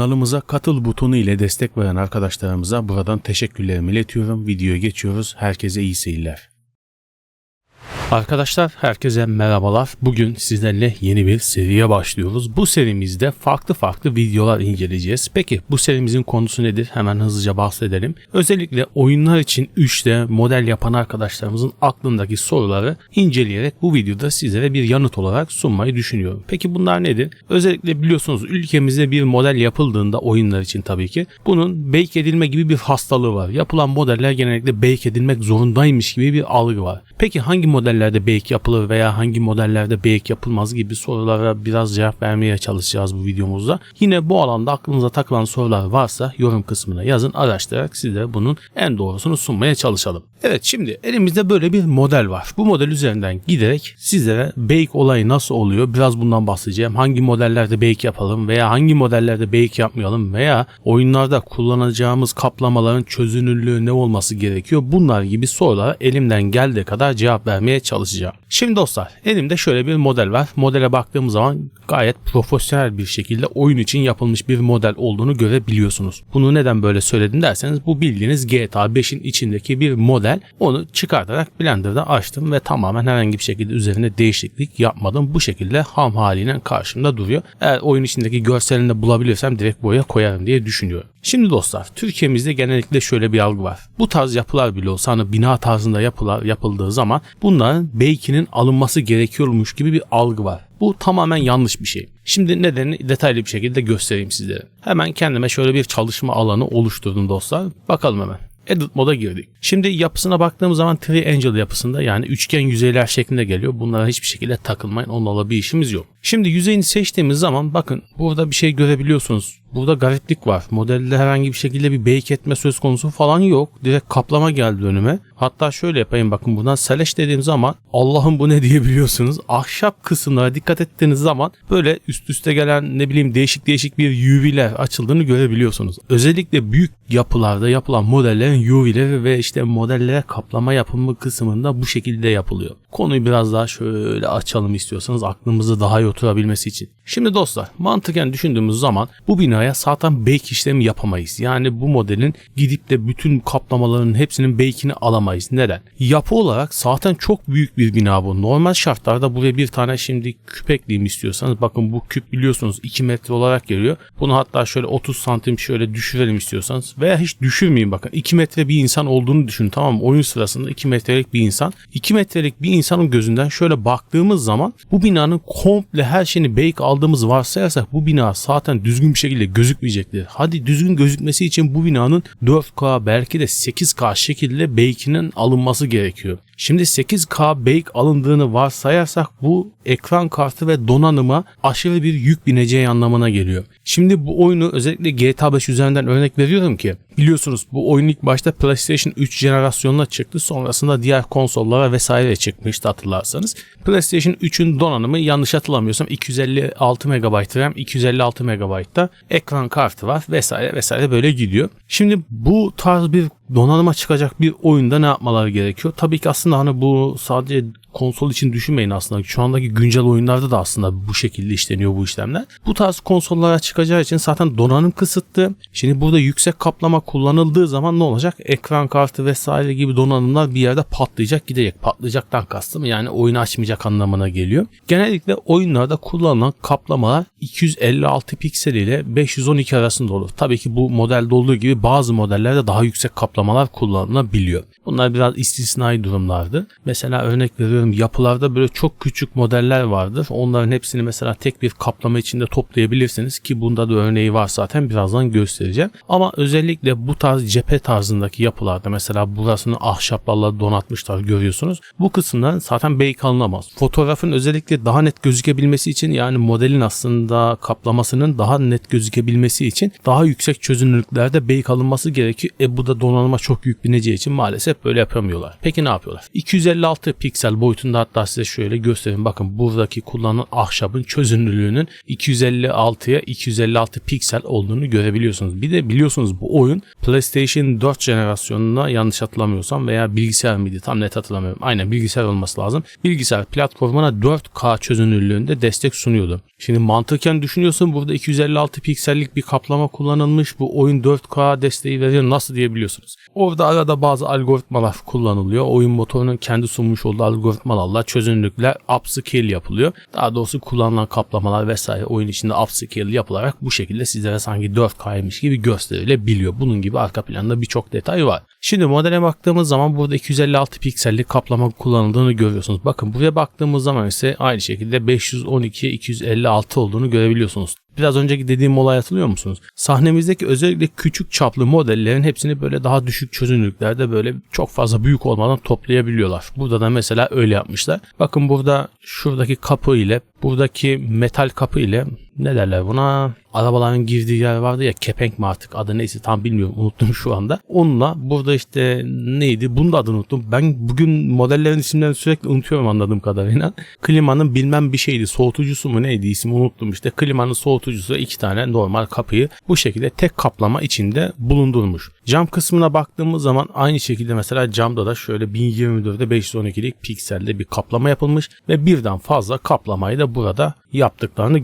Kanalımıza katıl butonu ile destek veren arkadaşlarımıza buradan teşekkürlerimi iletiyorum. Videoya geçiyoruz. Herkese iyi seyirler. Arkadaşlar herkese merhabalar. Bugün sizlerle yeni bir seriye başlıyoruz. Bu serimizde farklı farklı videolar inceleyeceğiz. Peki bu serimizin konusu nedir? Hemen hızlıca bahsedelim. Özellikle oyunlar için 3D model yapan arkadaşlarımızın aklındaki soruları inceleyerek bu videoda sizlere bir yanıt olarak sunmayı düşünüyorum. Peki bunlar nedir? Özellikle biliyorsunuz ülkemizde bir model yapıldığında oyunlar için tabii ki bunun bake edilme gibi bir hastalığı var. Yapılan modeller genellikle bake edilmek zorundaymış gibi bir algı var. Peki hangi modellerde bake yapılır veya hangi modellerde bake yapılmaz gibi sorulara biraz cevap vermeye çalışacağız bu videomuzda. Yine bu alanda aklınıza takılan sorular varsa yorum kısmına yazın araştırarak size bunun en doğrusunu sunmaya çalışalım. Evet şimdi elimizde böyle bir model var. Bu model üzerinden giderek sizlere bake olayı nasıl oluyor biraz bundan bahsedeceğim. Hangi modellerde bake yapalım veya hangi modellerde bake yapmayalım veya oyunlarda kullanacağımız kaplamaların çözünürlüğü ne olması gerekiyor bunlar gibi sorulara elimden geldiği kadar cevap vermeye çalışacağım. Şimdi dostlar elimde şöyle bir model var. Modele baktığım zaman gayet profesyonel bir şekilde oyun için yapılmış bir model olduğunu görebiliyorsunuz. Bunu neden böyle söyledim derseniz bu bildiğiniz GTA 5'in içindeki bir model. Onu çıkartarak Blender'da açtım ve tamamen herhangi bir şekilde üzerine değişiklik yapmadım. Bu şekilde ham haliyle karşımda duruyor. Eğer oyun içindeki görselini de bulabilirsem direkt buraya koyarım diye düşünüyorum. Şimdi dostlar Türkiye'mizde genellikle şöyle bir algı var. Bu tarz yapılar bile olsa hani bina tarzında yapılar yapıldığı zaman bunların bake'inin alınması gerekiyormuş gibi bir algı var. Bu tamamen yanlış bir şey. Şimdi nedenini detaylı bir şekilde göstereyim sizlere. Hemen kendime şöyle bir çalışma alanı oluşturdum dostlar. Bakalım hemen. Edit moda girdik. Şimdi yapısına baktığımız zaman Triangle yapısında yani üçgen yüzeyler şeklinde geliyor. Bunlara hiçbir şekilde takılmayın. Onlarla bir işimiz yok. Şimdi yüzeyini seçtiğimiz zaman bakın burada bir şey görebiliyorsunuz. Burada gariplik var. Modelde herhangi bir şekilde bir bake etme söz konusu falan yok. Direkt kaplama geldi önüme. Hatta şöyle yapayım bakın buradan seleş dediğim zaman Allah'ım bu ne diyebiliyorsunuz. Ahşap kısımlara dikkat ettiğiniz zaman böyle üst üste gelen ne bileyim değişik değişik bir UV'ler açıldığını görebiliyorsunuz. Özellikle büyük yapılarda yapılan modellerin UV'leri ve işte modellere kaplama yapımı kısmında bu şekilde yapılıyor. Konuyu biraz daha şöyle açalım istiyorsanız aklımızda daha iyi oturabilmesi için. Şimdi dostlar mantıken düşündüğümüz zaman bu binaya zaten bake işlemi yapamayız. Yani bu modelin gidip de bütün kaplamaların hepsinin bake'ini alamayız. Neden? Yapı olarak zaten çok büyük bir bina bu. Normal şartlarda buraya bir tane şimdi küp ekleyeyim istiyorsanız bakın bu küp biliyorsunuz 2 metre olarak geliyor. Bunu hatta şöyle 30 santim şöyle düşürelim istiyorsanız veya hiç düşürmeyin bakın 2 metre bir insan olduğunu düşünün tamam mı? Oyun sırasında 2 metrelik bir insan. 2 metrelik bir insanın gözünden şöyle baktığımız zaman bu binanın komple her şeyini bake aldığımız varsayarsak bu bina zaten düzgün bir şekilde gözükmeyecektir. Hadi düzgün gözükmesi için bu binanın 4K belki de 8K şekilde bake'inin alınması gerekiyor. Şimdi 8K bake alındığını varsayarsak bu ekran kartı ve donanıma aşırı bir yük bineceği anlamına geliyor. Şimdi bu oyunu özellikle GTA 5 üzerinden örnek veriyorum ki biliyorsunuz bu oyun ilk başta PlayStation 3 jenerasyonuna çıktı. Sonrasında diğer konsollara vesaire çıkmıştı hatırlarsanız. PlayStation 3'ün donanımı yanlış hatırlamıyorsam 256 MB RAM, 256 MB da ekran kartı var vesaire vesaire böyle gidiyor. Şimdi bu tarz bir donanıma çıkacak bir oyunda ne yapmaları gerekiyor? Tabii ki aslında hani bu sadece konsol için düşünmeyin aslında. Şu andaki güncel oyunlarda da aslında bu şekilde işleniyor bu işlemler. Bu tarz konsollara çıkacağı için zaten donanım kısıtlı. Şimdi burada yüksek kaplama kullanıldığı zaman ne olacak? Ekran kartı vesaire gibi donanımlar bir yerde patlayacak gidecek. Patlayacaktan kastım yani oyunu açmayacak anlamına geliyor. Genellikle oyunlarda kullanılan kaplamalar 256 piksel ile 512 arasında olur. Tabii ki bu modelde olduğu gibi bazı modellerde daha yüksek kaplamalar kullanılabiliyor. Bunlar biraz istisnai durumlardı. Mesela örnek veriyorum yapılarda böyle çok küçük modeller vardır. Onların hepsini mesela tek bir kaplama içinde toplayabilirsiniz ki bunda da örneği var zaten birazdan göstereceğim. Ama özellikle bu tarz cephe tarzındaki yapılarda mesela burasını ahşaplarla donatmışlar görüyorsunuz. Bu kısımdan zaten bake alınamaz. Fotoğrafın özellikle daha net gözükebilmesi için yani modelin aslında kaplamasının daha net gözükebilmesi için daha yüksek çözünürlüklerde bake alınması gerekiyor. E bu da donanım platforma çok yük bineceği için maalesef böyle yapamıyorlar. Peki ne yapıyorlar? 256 piksel boyutunda hatta size şöyle göstereyim. Bakın buradaki kullanılan ahşabın çözünürlüğünün 256'ya 256 piksel olduğunu görebiliyorsunuz. Bir de biliyorsunuz bu oyun PlayStation 4 jenerasyonuna yanlış hatırlamıyorsam veya bilgisayar mıydı tam net hatırlamıyorum. Aynen bilgisayar olması lazım. Bilgisayar platformuna 4K çözünürlüğünde destek sunuyordu. Şimdi mantıken düşünüyorsun burada 256 piksellik bir kaplama kullanılmış. Bu oyun 4K desteği veriyor nasıl diyebiliyorsunuz. Orada arada bazı algoritmalar kullanılıyor. Oyun motorunun kendi sunmuş olduğu algoritmalarla çözünürlükler upscale yapılıyor. Daha doğrusu kullanılan kaplamalar vesaire oyun içinde upscale yapılarak bu şekilde sizlere sanki 4K'ymış gibi gösterilebiliyor. Bunun gibi arka planda birçok detay var. Şimdi modele baktığımız zaman burada 256 piksellik kaplama kullanıldığını görüyorsunuz. Bakın buraya baktığımız zaman ise aynı şekilde 512 256 olduğunu görebiliyorsunuz. Biraz önceki dediğim olay hatırlıyor musunuz? Sahnemizdeki özellikle küçük çaplı modellerin hepsini böyle daha düşük çözünürlüklerde böyle çok fazla büyük olmadan toplayabiliyorlar. Burada da mesela öyle yapmışlar. Bakın burada şuradaki kapı ile buradaki metal kapı ile ne derler buna arabaların girdiği yer vardı ya kepenk mi artık adı neyse tam bilmiyorum unuttum şu anda. Onunla burada işte neydi bunu da adını unuttum. Ben bugün modellerin isimlerini sürekli unutuyorum anladığım kadarıyla. Klimanın bilmem bir şeydi soğutucusu mu neydi ismi unuttum işte. Klimanın soğutucusu iki tane normal kapıyı bu şekilde tek kaplama içinde bulundurmuş. Cam kısmına baktığımız zaman aynı şekilde mesela camda da şöyle 1024'de 512'lik pikselde bir kaplama yapılmış ve birden fazla kaplamayı da burada yaptıklarını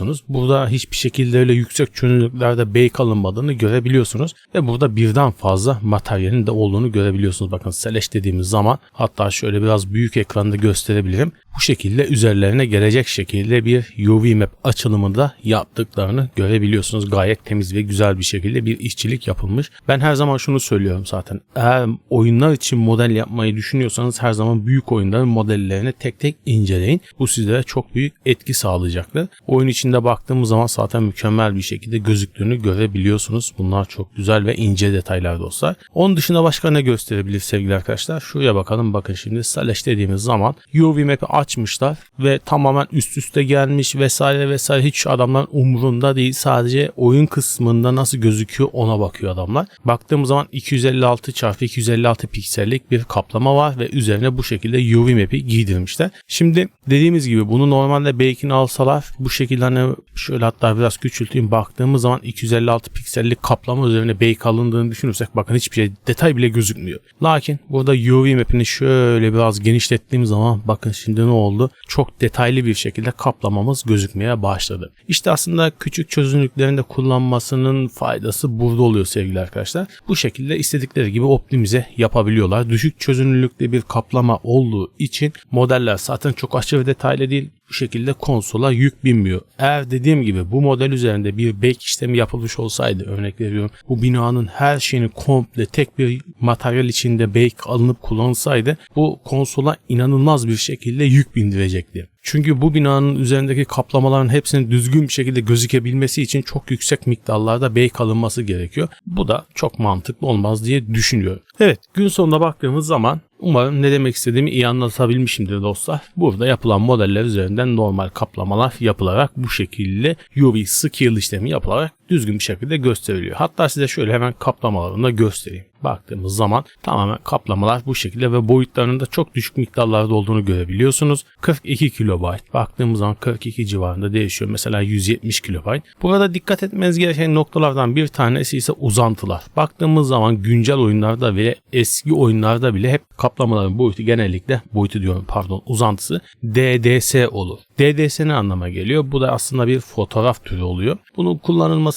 görebiliyorsunuz. Burada hiçbir şekilde öyle yüksek çözünürlüklerde bake alınmadığını görebiliyorsunuz ve burada birden fazla materyalin de olduğunu görebiliyorsunuz. Bakın Seleş dediğimiz zaman hatta şöyle biraz büyük ekranda gösterebilirim. Bu şekilde üzerlerine gelecek şekilde bir UV map açılımı da yaptıklarını görebiliyorsunuz. Gayet temiz ve güzel bir şekilde bir işçilik yapılmış. Ben her zaman şunu söylüyorum zaten. Eğer oyunlar için model yapmayı düşünüyorsanız her zaman büyük oyunların modellerini tek tek inceleyin. Bu sizlere çok büyük etki sağlayacaktır. Oyun içinde baktığımız zaman zaten mükemmel bir şekilde gözüktüğünü görebiliyorsunuz. Bunlar çok güzel ve ince detaylar dostlar. Onun dışında başka ne gösterebilir sevgili arkadaşlar? Şuraya bakalım. Bakın şimdi Slash dediğimiz zaman UV map'i açmışlar ve tamamen üst üste gelmiş vesaire vesaire hiç adamların umurunda değil. Sadece oyun kısmında nasıl gözüküyor ona bakıyor adamlar. Baktığımız zaman 256 x 256 piksellik bir kaplama var ve üzerine bu şekilde UV map'i giydirmişler. Şimdi dediğimiz gibi bunu normalde Bake'ini alsalar bu şekilde hani şöyle hatta biraz küçülteyim baktığımız zaman 256 piksellik kaplama üzerine Bake alındığını düşünürsek bakın hiçbir şey detay bile gözükmüyor. Lakin burada UV map'ini şöyle biraz genişlettiğim zaman bakın şimdi ne oldu? Çok detaylı bir şekilde kaplamamız gözükmeye başladı. İşte aslında küçük çözünürlüklerinde kullanmasının faydası burada oluyor sevgili arkadaşlar. Bu şekilde istedikleri gibi optimize yapabiliyorlar. Düşük çözünürlükte bir kaplama olduğu için modeller zaten çok aşırı detaylı değil bu şekilde konsola yük binmiyor. Eğer dediğim gibi bu model üzerinde bir bake işlemi yapılmış olsaydı örnek veriyorum bu binanın her şeyini komple tek bir materyal içinde bake alınıp kullanılsaydı bu konsola inanılmaz bir şekilde yük bindirecekti. Çünkü bu binanın üzerindeki kaplamaların hepsinin düzgün bir şekilde gözükebilmesi için çok yüksek miktarlarda bake alınması gerekiyor. Bu da çok mantıklı olmaz diye düşünüyorum. Evet gün sonunda baktığımız zaman Umarım ne demek istediğimi iyi anlatabilmişimdir dostlar. Burada yapılan modeller üzerinden normal kaplamalar yapılarak bu şekilde UV scale işlemi yapılarak düzgün bir şekilde gösteriliyor. Hatta size şöyle hemen kaplamalarını da göstereyim. Baktığımız zaman tamamen kaplamalar bu şekilde ve boyutlarının da çok düşük miktarlarda olduğunu görebiliyorsunuz. 42 kilobayt. Baktığımız zaman 42 civarında değişiyor. Mesela 170 kilobayt. Burada dikkat etmeniz gereken noktalardan bir tanesi ise uzantılar. Baktığımız zaman güncel oyunlarda ve eski oyunlarda bile hep kaplamaların boyutu genellikle boyutu diyorum pardon uzantısı DDS olur. DDS ne anlama geliyor? Bu da aslında bir fotoğraf türü oluyor. Bunun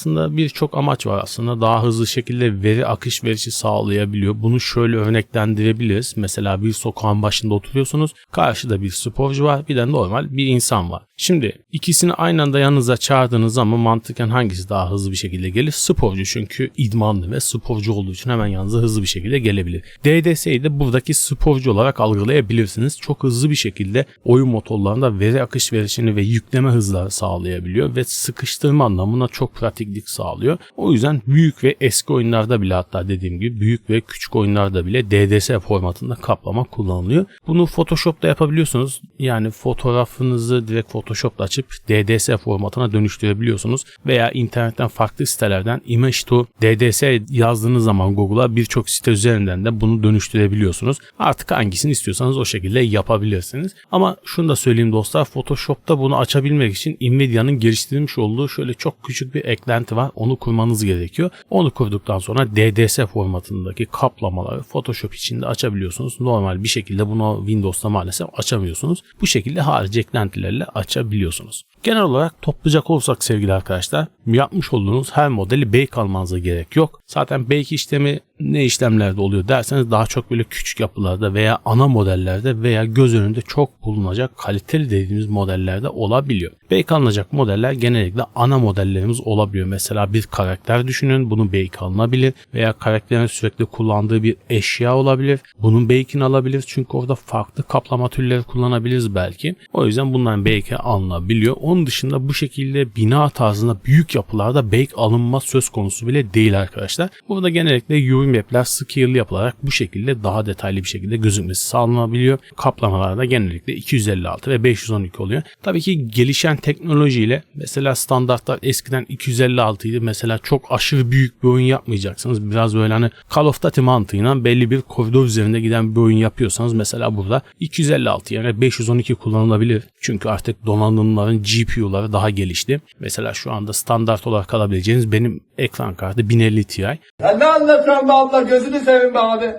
kullanılmasında birçok amaç var aslında. Daha hızlı şekilde veri akış verisi sağlayabiliyor. Bunu şöyle örneklendirebiliriz. Mesela bir sokağın başında oturuyorsunuz. Karşıda bir sporcu var. Bir de normal bir insan var. Şimdi ikisini aynı anda yanınıza çağırdığınız zaman mantıken hangisi daha hızlı bir şekilde gelir? Sporcu çünkü idmanlı ve sporcu olduğu için hemen yanınıza hızlı bir şekilde gelebilir. DDS'yi de buradaki sporcu olarak algılayabilirsiniz. Çok hızlı bir şekilde oyun motorlarında veri akış verişini ve yükleme hızları sağlayabiliyor ve sıkıştırma anlamına çok pratiklik sağlıyor. O yüzden büyük ve eski oyunlarda bile hatta dediğim gibi büyük ve küçük oyunlarda bile DDS formatında kaplama kullanılıyor. Bunu Photoshop'ta yapabiliyorsunuz. Yani fotoğrafınızı direkt Photoshop Photoshop'ta açıp DDS formatına dönüştürebiliyorsunuz. Veya internetten farklı sitelerden Image to DDS yazdığınız zaman Google'a birçok site üzerinden de bunu dönüştürebiliyorsunuz. Artık hangisini istiyorsanız o şekilde yapabilirsiniz. Ama şunu da söyleyeyim dostlar Photoshop'ta bunu açabilmek için Nvidia'nın geliştirilmiş olduğu şöyle çok küçük bir eklenti var. Onu kurmanız gerekiyor. Onu kurduktan sonra DDS formatındaki kaplamaları Photoshop içinde açabiliyorsunuz. Normal bir şekilde bunu Windows'ta maalesef açamıyorsunuz. Bu şekilde harici eklentilerle açabiliyorsunuz. Genel olarak toplayacak olsak sevgili arkadaşlar yapmış olduğunuz her modeli bake almanıza gerek yok. Zaten bake işlemi ne işlemlerde oluyor derseniz daha çok böyle küçük yapılarda veya ana modellerde veya göz önünde çok bulunacak kaliteli dediğimiz modellerde olabiliyor. Bake alınacak modeller genellikle ana modellerimiz olabiliyor. Mesela bir karakter düşünün bunun bake alınabilir veya karakterin sürekli kullandığı bir eşya olabilir. Bunun bake'ini alabilir çünkü orada farklı kaplama türleri kullanabiliriz belki. O yüzden bunların bake alınabiliyor. Onun dışında bu şekilde bina tarzında büyük yapılarda bake alınma söz konusu bile değil arkadaşlar. Burada genellikle UV map'ler scale yapılarak bu şekilde daha detaylı bir şekilde gözükmesi sağlanabiliyor. Kaplamalarda genellikle 256 ve 512 oluyor. Tabii ki gelişen teknolojiyle mesela standartlar eskiden 256 idi. Mesela çok aşırı büyük bir oyun yapmayacaksınız. Biraz böyle hani Call of Duty mantığıyla belli bir koridor üzerinde giden bir oyun yapıyorsanız mesela burada 256 yani 512 kullanılabilir. Çünkü artık donanımların GPU'ları daha gelişti. Mesela şu anda standart olarak alabileceğiniz benim ekran kartı 1050 Ti. Ya ne anlatıyorsun be abla gözünü seveyim be abi.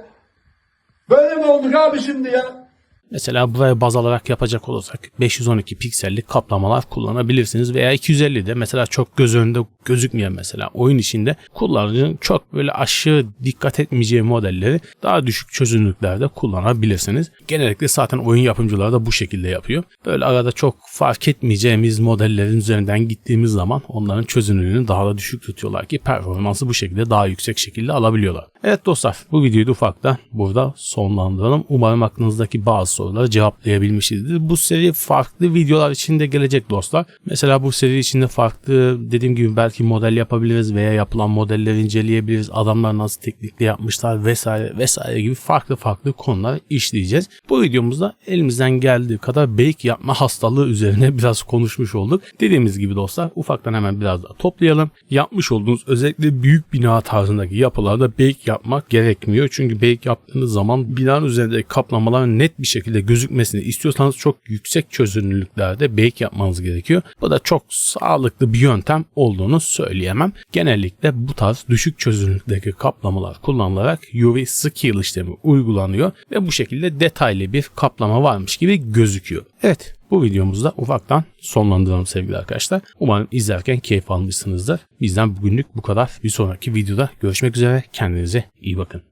Böyle mi olduk abi şimdi ya? Mesela buraya baz alarak yapacak olursak 512 piksellik kaplamalar kullanabilirsiniz veya 250 de mesela çok göz önünde gözükmeyen mesela oyun içinde kullanıcının çok böyle aşırı dikkat etmeyeceği modelleri daha düşük çözünürlüklerde kullanabilirsiniz. Genellikle zaten oyun yapımcıları da bu şekilde yapıyor. Böyle arada çok fark etmeyeceğimiz modellerin üzerinden gittiğimiz zaman onların çözünürlüğünü daha da düşük tutuyorlar ki performansı bu şekilde daha yüksek şekilde alabiliyorlar. Evet dostlar bu videoyu da ufaktan burada sonlandıralım. Umarım aklınızdaki bazı soruları cevaplayabilmişizdir. Bu seri farklı videolar içinde gelecek dostlar. Mesela bu seri içinde farklı dediğim gibi belki model yapabiliriz veya yapılan modelleri inceleyebiliriz. Adamlar nasıl teknikle yapmışlar vesaire vesaire gibi farklı farklı konular işleyeceğiz. Bu videomuzda elimizden geldiği kadar bake yapma hastalığı üzerine biraz konuşmuş olduk. Dediğimiz gibi dostlar ufaktan hemen biraz daha toplayalım. Yapmış olduğunuz özellikle büyük bina tarzındaki yapılarda bake yapmak gerekmiyor. Çünkü bake yaptığınız zaman binanın üzerindeki kaplamaların net bir şekilde gözükmesini istiyorsanız çok yüksek çözünürlüklerde bake yapmanız gerekiyor. Bu da çok sağlıklı bir yöntem olduğunu söyleyemem. Genellikle bu tarz düşük çözünürlükteki kaplamalar kullanılarak UV scale işlemi uygulanıyor ve bu şekilde detaylı bir kaplama varmış gibi gözüküyor. Evet bu videomuzda ufaktan sonlandıralım sevgili arkadaşlar. Umarım izlerken keyif almışsınızdır. Bizden bugünlük bu kadar. Bir sonraki videoda görüşmek üzere. Kendinize iyi bakın.